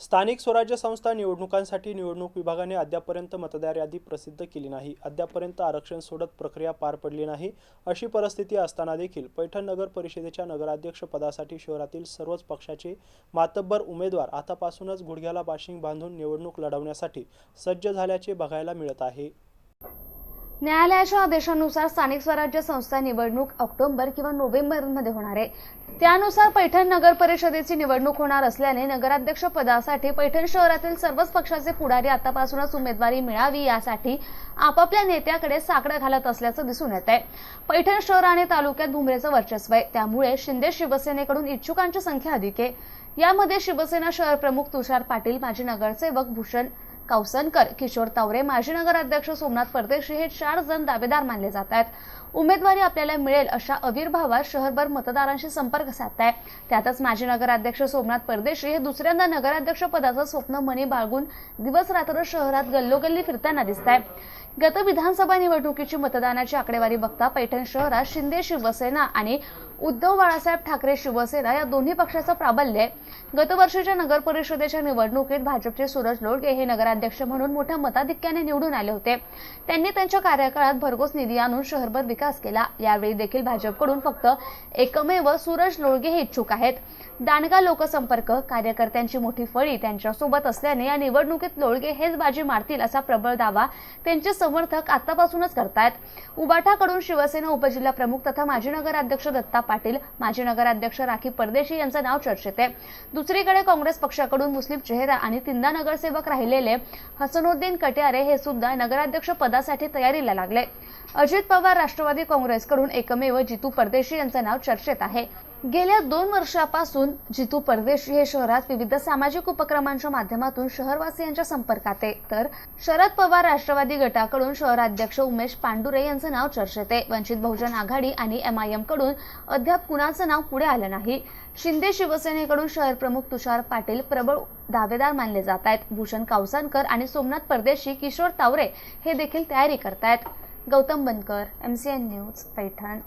स्थानिक स्वराज्य संस्था निवडणुकांसाठी निवडणूक विभागाने अद्यापर्यंत मतदार यादी प्रसिद्ध केली नाही. अद्यापर्यंत आरक्षण सोडत प्रक्रिया पार पडली नाही अशी परिस्थिती असताना देखील पैठण नगर परिषदेच्या नगराध्यक्ष पदासाठी शहरातील सर्वच पक्षाचे मातब्बर उमेदवार आतापासूनच गुडघ्याला बाशिंग बांधून निवडणूक लढवण्यासाठी सज्ज झाल्याचे बघायला मिळत आहे. न्यायालयाच्या आदेशानुसार स्थानिक स्वराज्य संस्था निवडणूक ऑक्टोबर किंवा नोव्हेंबरमध्ये होणार आहे. त्यानुसार पैठण नगर परिषदेची निवडणूक होणार असल्याने नगराध्यक्ष पदासाठी पैठण शहरातील सर्वच पक्षाचे पुढारी आतापासूनच उमेदवारी मिळावी यासाठी आपापल्या नेत्याकडे साकडं घालत असल्याचं दिसून येत आहे पैठण शहर आणि तालुक्यात भुमरेचं वर्चस्व आहे. त्यामुळे शिंदे शिवसेनेकडून इच्छुकांची संख्या अधिक आहे. यामध्ये शिवसेना शहर प्रमुख तुषार पाटील माजी नगरसेवक भूषण कौसनकर किशोर तावरे माजी नगराध्यक्ष सोमनाथ परदेशी हे चार जण दावेदार मानले जात आहेत. उमेदवारी आपल्याला मिळेल अशा अविर्भावात शहरभर मतदारांशी संपर्क साधताय. त्यातच माजी नगराध्यक्ष सोमनाथ परदेशी हे दुसऱ्यांदा नगराध्यक्ष पदाचं स्वप्न मनी बाळगून दिवस रात्र शहरात गल्लोगल्ली फिरताना दिसत आहे गत विधानसभा निवडणुकीची मतदानाची आकडेवारी बघता पैठण शहरात शिंदे शिवसेना आणि उद्धव बाळासाहेब ठाकरे शिवसेना या दोन्ही पक्षाचं प्राबल्य आहे. गतवर्षीच्या नगर परिषदेच्या निवडणुकीत भाजपचे सूरज लोळगे हे नगराध्यक्ष म्हणून मोठ्या मताधिक्याने निवडून आले होते. त्यांनी त्यांच्या कार्यकाळात भरघोस निधी आणून शहरभर विकास केला. यावेळी देखील भाजपकडून फक्त एकमेव सूरज लोळगे हे इच्छुक आहेत. दांडगा लोकसंपर्क कार्यकर्त्यांची मोठी फळी त्यांच्यासोबत असल्याने या निवडणुकीत लोळगे हेच बाजी मारतील असा प्रबळ दावा त्यांचे समर्थक आतापासूनच करतायत. उबाठाकडून शिवसेना उपजिल्हा प्रमुख तथा माजी नगराध्यक्ष दत्ता पाटील माजी नगराध्यक्ष राखी परदेशी यांचं नाव चर्चेत आहे. दुसरीकडे काँग्रेस पक्षाकडून मुस्लिम चेहरा आणि तिंदा नगरसेवक राहिलेले हसनुद्दीन कट्यारे हे सुद्धा नगराध्यक्ष पदासाठी तयारीला लागले. अजित पवार राष्ट्रवादी काँग्रेसकडून एकमेव जितू परदेशी यांचं नाव चर्चेत आहे. गेल्या दोन वर्षापासून जितू परदेशी हे शहरात विविध सामाजिक उपक्रमांच्या माध्यमातून शहरवासियांच्या संपर्कात आहे. तर शरद पवार राष्ट्रवादी गटाकडून शहराध्यक्ष उमेश पांडुरे यांचं नाव चर्चेत आहे. वंचित बहुजन आघाडी आणि एम आय एमकडून अद्याप कुणाचं नाव पुढे आलं नाही. शिंदे शिवसेनेकडून शहर प्रमुख तुषार पाटील प्रबळ दावेदार मानले जात आहेत. भूषण कावसानकर आणि सोमनाथ परदेशी किशोर तावरे हे देखील तयारी करतायत. Gautam Bankar M C N news Paithan.